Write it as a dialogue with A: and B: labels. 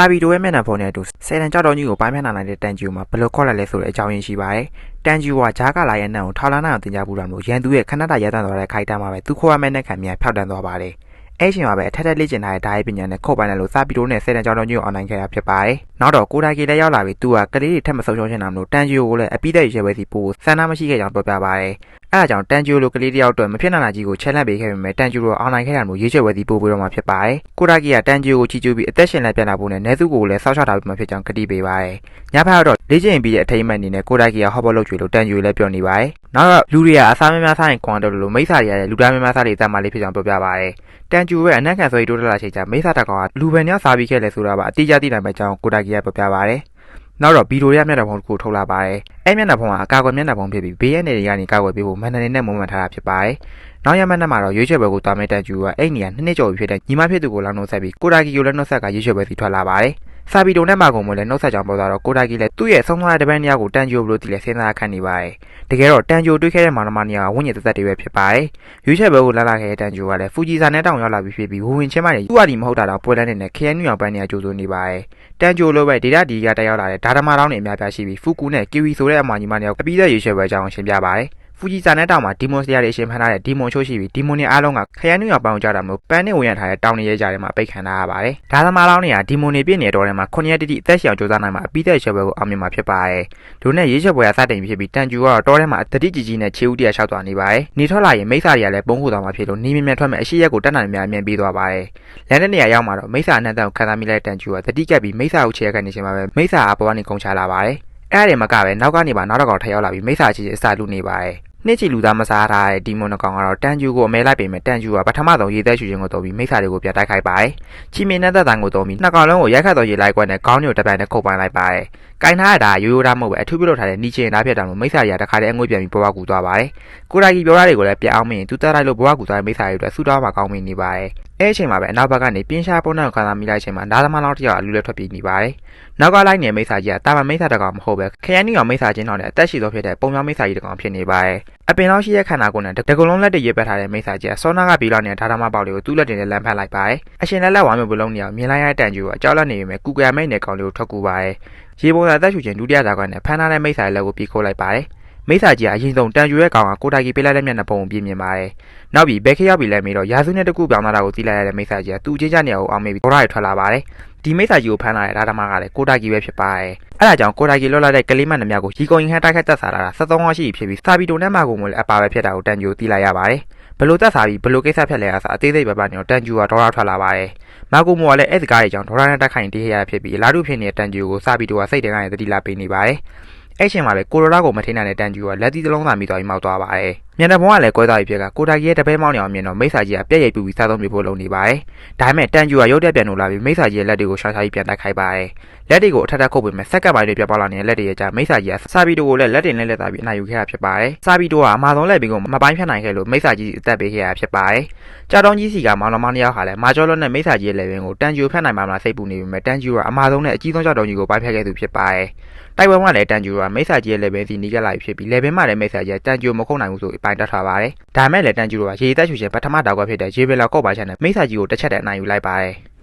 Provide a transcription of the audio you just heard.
A: စာဗီတိုရဲ့မျက်နှာဖုံးနဲ့အတူဆယ်တန်ကြောက်တော်ကြီးကိုပိုင်းဖြတ်နိုင်တဲ့တန်ဂျူမှာဘယ်လိုခေါ်လိုက်လဲဆိုတဲ့အကြောင်းရင်းရှိပါတယ်။တန်ဂျူကဂျားကလာရဲ့နှံကိုထောက်လာနိုင်အောင်တင်ကြပူတာမျိုးရန်သူရဲ့ခဏတာရဲတန်သွားတဲ့ခိုက်တန်းမှာပဲသူခေါ်ရမယ့်နဲ့ခံမြန်ဖျောက်တန်းသွားပါတယ်။အဲ့ချိန်မှာပဲအထက်ထက်လေ့ကျင့်ထားတဲ့ဓာတ်ရိုက်ပညာနဲ့ခုတ်ပိုင်းလိုက်လို့စာဗီတိုနဲ့ဆယ်တန်ကြောက်တော်ကြီးကိုအောင်နိုင်ခဲ့တာဖြစ်ပါတယ်။နောက်တော့ကိုဒါကီလည်းရောက်လာပြီးသူကကလေးတွေထက်မဆုံးရှုံးချင်တာမလို့တန်ဂျူကိုလည်းအပိသက်ရွှေပဲစီပို့ဆန္ဒမရှိခဲ့ကြောင်းပြောပြပါတယ်။ အဲအကြောင်းတန်ဂျူလိုကလေးတယောက်အတွက်မဖြစ်နိုင်တာကြီးကိုချဲလန့်ပေးခဲ့ပေမဲ့တန်ဂျူလိုအောင်နိုင်ခဲ့တာမျိုးရေးချွဲဝဲစီပို့ပြီးတော့မှဖြစ်ပါတယ်။ကိုဒါကီကတန်ဂျူကိုချီကျူးပြီးအသက်ရှင်လက်ပြန်လာဖို့နဲ့နဲစုကိုလည်းစောက်ချထားပြီးမှဖြစ်ကြောင်းကတိပေးပါတယ်။ညဖက်တော့လေ့ကျင့်ပြီးတဲ့အထိမ်းအမှတ်အနေနဲ့ကိုဒါကီကဟော့ဘောလုပ်ချွေလို့တန်ဂျူလည်းပြောနေပါတယ်။နောက်တော့လူတွေကအစားမများစားရင်ခွန်တယ်လို့မိစ္ဆာတွေရတဲ့လူသားများများစားတွေအသက်မှလေးဖြစ်ကြောင်းပြောပြပါတယ်။တန်ဂျူရဲ့အနက်ခံဆိုရီတိုးတက်လာချိန်ကျမိစ္ဆာတကောင်ကလူပဲများစားပြီးခဲ့လဲဆိုတာပါအတိအကျသိနိုင်မယ့်အကြောင်းကိုဒါကီကပြောပြပါတယ်။ နောက်တော့ဗီဒီယိုရမျက်နှာဖုံးတစ်ခုထုတ်လာပါတယ်။အဲ့မျက်နှာဖုံးကအကာအကွယ်မျက်နှာဖုံးဖြစ်ပြီးဘေးရနေတွေကနေကာကွယ်ပေးဖို့မန်နနေနဲ့မုံမှန်ထားတာဖြစ်ပါတယ်။နောက်ရမက်နဲ့မှာတော့ရွေးချယ်ပွဲကိုတာမဲတန်ကျူကအဲ့နေရာနှစ်နှစ်ကျော်ပြီဖြစ်တဲ့ညီမဖြစ်သူကိုလောင်းနှုတ်ဆက်ပြီးကိုဒါကီကိုလည်းနှုတ်ဆက်ကရွေးချယ်ပွဲစီထွက်လာပါတယ်။ စာဗီတိုနဲ့မာကုံမလည်းနှုတ်ဆက်ကြောင်ပေါ်သွားတော့ကိုဒါကီလည်းသူ့ရဲ့ဆုံးသွားတဲ့တပည့်နှစ်ယောက်ကိုတန်ကျူဘလို့တည်လဲစဉ်းစားခန့်နေပါတယ်။တကယ်တော့တန်ကျူတွေ့ခဲ့တဲ့မောင်နှမနှစ်ယောက်ကဝိညာဉ်သက်သက်တွေပဲဖြစ်ပါတယ်။ရွေးချယ်ပွဲကိုလာလာခဲ့တဲ့တန်ကျူကလည်းဖူဂျီဆာနဲ့တောင်ရောက်လာပြီးဖြစ်ပြီးဝဝင်ချင်းမတွေသူ့အတီမဟုတ်တာတော့ပွဲလန်းနေတဲ့ခရိုင်နူအောင်ပန်းနေရကြိုးစိုးနေပါတယ်။တန်ကျူလိုပဲဒေတာဒီကတက်ရောက်လာတဲ့ဒါဓမာတောင်းတွေအများပြားရှိပြီးဖူကူနဲ့ကီဝီဆိုတဲ့အမကြီးမနှစ်ယောက်အပြီးသက်ရွေးချယ်ပွဲအကြောင်းရှင်းပြပါတယ်။ ဖူဂျီဆာနဲ့တောင်မှာဒီမွန်စရာတွေအရှင်ဖန်ထားတဲ့ဒီမွန်ချိုးရှိပြီးဒီမွန်တွေအားလုံးကခရမ်းနူအောင်ပန်းကိုကြတာမလို့ပန်းနဲ့ဝင်ရထားတဲ့တောင်တွေရဲကြထဲမှာပိတ်ခံထားရပါတယ်။ဒါသမားလောင်းတွေကဒီမွန်တွေပြည့်နေတော့တယ်မှာ9ရက်တိတိအသက်ရှောင်ကြိုးစားနိုင်မှာအပြီးသက်ရွေးချယ်ပွဲကိုအောင်မြင်မှာဖြစ်ပါတယ်။ဒုနဲ့ရေးချယ်ပွဲကစတင်ဖြစ်ပြီးတန်ကျူကတော့တောထဲမှာတတိကြီးကြီးနဲ့ခြေဦးတရလျှောက်သွားနေပါတယ်။နေထွက်လာရင်မိစ္ဆာတွေကလည်းပုံခုသွားမှာဖြစ်လို့နေမြင်မြင်ထွက်မဲ့အရှိရက်ကိုတက်နိုင်များအမြင်ပေးသွားပါတယ်။လန်တဲ့နေရာရောက်မှာတော့မိစ္ဆာအနက်တန်ကိုခံစားမိလိုက်တဲ့တန်ကျူကတတိကပ်ပြီးမိစ္ဆာကိုခြေရက်ကနေချိန်မှာပဲမိစ္ဆာအပေါ်ကနေကုန်ချလာပါတယ်။အဲ့ဒါတွေမကပဲနောက်ကနေပါနောက်တော့ကောင်ထရောက်လာပြီးမိစ္ဆာချီချီအစာလူနေပါတယ်။ နှစ်ချီလူသားမစားထားတဲ့ဒီမွန်ကောင်ကတော့တန်ကျူကိုအမဲလိုက်ပေမဲ့တန်ကျူကပထမဆုံးရေသက်ရှူခြင်းကိုတော်ပြီးမိစ္ဆာတွေကိုပြတိုက်ခိုက်ပါတယ်။ချီမင်းနဲ့သက်တန်ကိုတော်ပြီးနှစ်ကောင်လုံးကိုရိုက်ခတ်တော်ရေလိုက်ကွက်နဲ့ခေါင်းညိုတပံနဲ့ခုတ်ပိုင်းလိုက်ပါတယ်။ကင်ထားရတာရိုးရိုးသားမဟုတ်ပဲအထူးပြုလုပ်ထားတဲ့နီချင်သားဖြစ်တာမို့မိစ္ဆာတွေကတခါတည်းအငွေ့ပြန်ပြီးဘဝကူသွားပါတယ်။ကိုရာကြီးပြောရတွေကိုလည်းပြအောင်မင်းသူတက်လိုက်လို့ဘဝကူသွားတဲ့မိစ္ဆာတွေအတွက်ဆူတောင်းမှာကောင်းမင်းနေပါတယ်။ အဲ့အချိန်မှာပဲအနောက်ဘက်ကနေပြင်းရှားပုံနဲ့ခံစားမိလိုက်ချိန်မှာနားသမားလောင်းတစ်ယောက်အလူလက်ထွက်ပြေးနေပါတယ်။နောက်ကလိုက်နေမိစ္ဆာကြီးကတာမန်မိစ္ဆာတကောင်မဟုတ်ပဲခရမ်းနီအောင်မိစ္ဆာချင်းတော်နဲ့အသက်ရှိသောဖြစ်တဲ့ပုံပြောင်းမိစ္ဆာကြီးတကောင်ဖြစ်နေပါတယ်။အပင်လောက်ရှိတဲ့ခန္ဓာကိုယ်နဲ့တကုံလုံးလက်တွေရေးပတ်ထားတဲ့မိစ္ဆာကြီးကစောနာကပြီးလောက်နေတဲ့ဓာတ်မပေါက်လေးကိုသူ့လက်တွေနဲ့လမ်းဖက်လိုက်ပါတယ်။အရှင်လက်လက်ဝါမျိုးဘလုံးနေအောင်မြင်လိုက်ရတဲ့တန်ကျူကအကြောက်လက်နေပေမဲ့ကုကရမိတ်နဲ့ကောင်လေးကိုထွက်ကူပါတယ်။ရေပုံသာသက်ရှူခြင်းဒုတိယဇာကွက်နဲ့ဖမ်းထားတဲ့မိစ္ဆာရဲ့လက်ကိုပြေးခိုးလိုက်ပါတယ်။ မိစ္ဆာကြီးကအရင်ဆုံးတန်ကျူရဲ့ကောင်ကကိုတိုင်ကီပေးလိုက်တဲ့မျက်နှာပုံကိုပြင်မြင်ပါတယ်။နောက်ပြီးဘက်ခရောက်ပြီးလဲမေးတော့ရာစုနဲ့တကူပြောင်းလာတာကိုသိလိုက်ရတဲ့မိစ္ဆာကြီးကသူ့ချင်းချနေရာကိုအောင်မေးပြီးဒေါ်ရရထွက်လာပါတယ်။ဒီမိစ္ဆာကြီးကိုဖမ်းလာတဲ့ဓာတ်မကလည်းကိုတိုင်ကီပဲဖြစ်ပါတယ်။အဲဒါကြောင့်ကိုတိုင်ကီလွတ်လာတဲ့ကလေးမနှမကိုရီကုံရင်ဟန်တိုက်ခတ်တက်စားလာတာ73ဟောရှိပြီဖြစ်ပြီးစာပီတိုနဲ့မကုံမလည်းအပါပဲဖြစ်တာကိုတန်ကျူသိလိုက်ရပါတယ်။ဘလို့တက်စားပြီးဘလို့ကိစ္စဖြတ်လဲအစားအသေးစိတ်ပဲပါနေတော့တန်ကျူကဒေါ်ရထွက်လာပါတယ်။မကုံမောကလည်းအဲ့စကားတွေကြောင့်ဒေါ်ရနဲ့တက်ခိုင်တေးရရဖြစ်ပြီးအလားတူဖြစ်နေတဲ့တန်ကျူကိုစာပီတိုကစိတ်တန်းကနေတတိလာပေးနေပါတယ်။ အဲ့ချိန်မှာပဲကိုရိုလာကိုမထိနိုင်တဲ့တန်ကျူကလက်သီးတစ်လုံးသာမိသွားပြီးမောက်သွားပါတယ်။မြန်တဲ့ဘုံကလည်းကွဲသွားပြီဖြစ်ကကိုတာကြီးရဲ့တပည့်မောင်းနေအောင်မြင်တော့မိစ္ဆာကြီးကပြက်ရိုက်ပူပြီးစားသုံးပြဖို့လုပ်နေပါတယ်။ဒါပေမဲ့တန်ကျူကရုတ်တက်ပြန်လို့လာပြီးမိစ္ဆာကြီးရဲ့လက်တွေကိုရှာရှာကြီးပြန်တိုက်ခိုက်ပါတယ်။ လက်တွေကိုအထက်ထက်ခုတ်ပြီးမဲ့စက်ကပ်ပိုင်းတွေပြပေါက်လာနေတဲ့လက်တွေရဲ့ကြာမိစ္ဆာကြီးကစာပီတိုကိုလည်းလက်တင်နဲ့လက်သားပြီးအနိုင်ယူခဲ့တာဖြစ်ပါတယ်။စာပီတိုကအမာဆုံးလက်ပြီးကိုမပိုင်းဖြတ်နိုင်ခဲ့လို့မိစ္ဆာကြီးအသက်ပေးခဲ့ရဖြစ်ပါတယ်။ကြောက်တောင်းကြီးစီကမောင်နှမနှစ်ယောက်ဟာလည်းမာကျော်လွတ်နဲ့မိစ္ဆာကြီးရဲ့လက်ပင်ကိုတန်ကျူဖက်နိုင်မှမလားစိတ်ပူနေပြီမဲ့တန်ကျူကအမာဆုံးနဲ့အကြီးဆုံးကြောက်တောင်းကြီးကိုပိုင်းဖြတ်ခဲ့သူဖြစ်ပါတယ်။တိုက်ပွဲမှာလည်းတန်ကျူကမိစ္ဆာကြီးရဲ့လက်ပင်စီနီးကက်လာပြီဖြစ်ပြီးလက်ပင်မှာလည်းမိစ္ဆာကြီးကတန်ကျူမခုတ်နိုင်ဘူးဆိုအပိုင်တက်ထားပါတယ်။ဒါမဲ့လည်းတန်ကျူကရေသက်ချူချင်းပထမတောက်ကဖြစ်တဲ့ရေဘယ်လာကော့ပါချန်နဲ့မိစ္ဆာကြီးကိုတစ်ချက်တည်းအနိုင်ယူလိုက်ပါတယ်။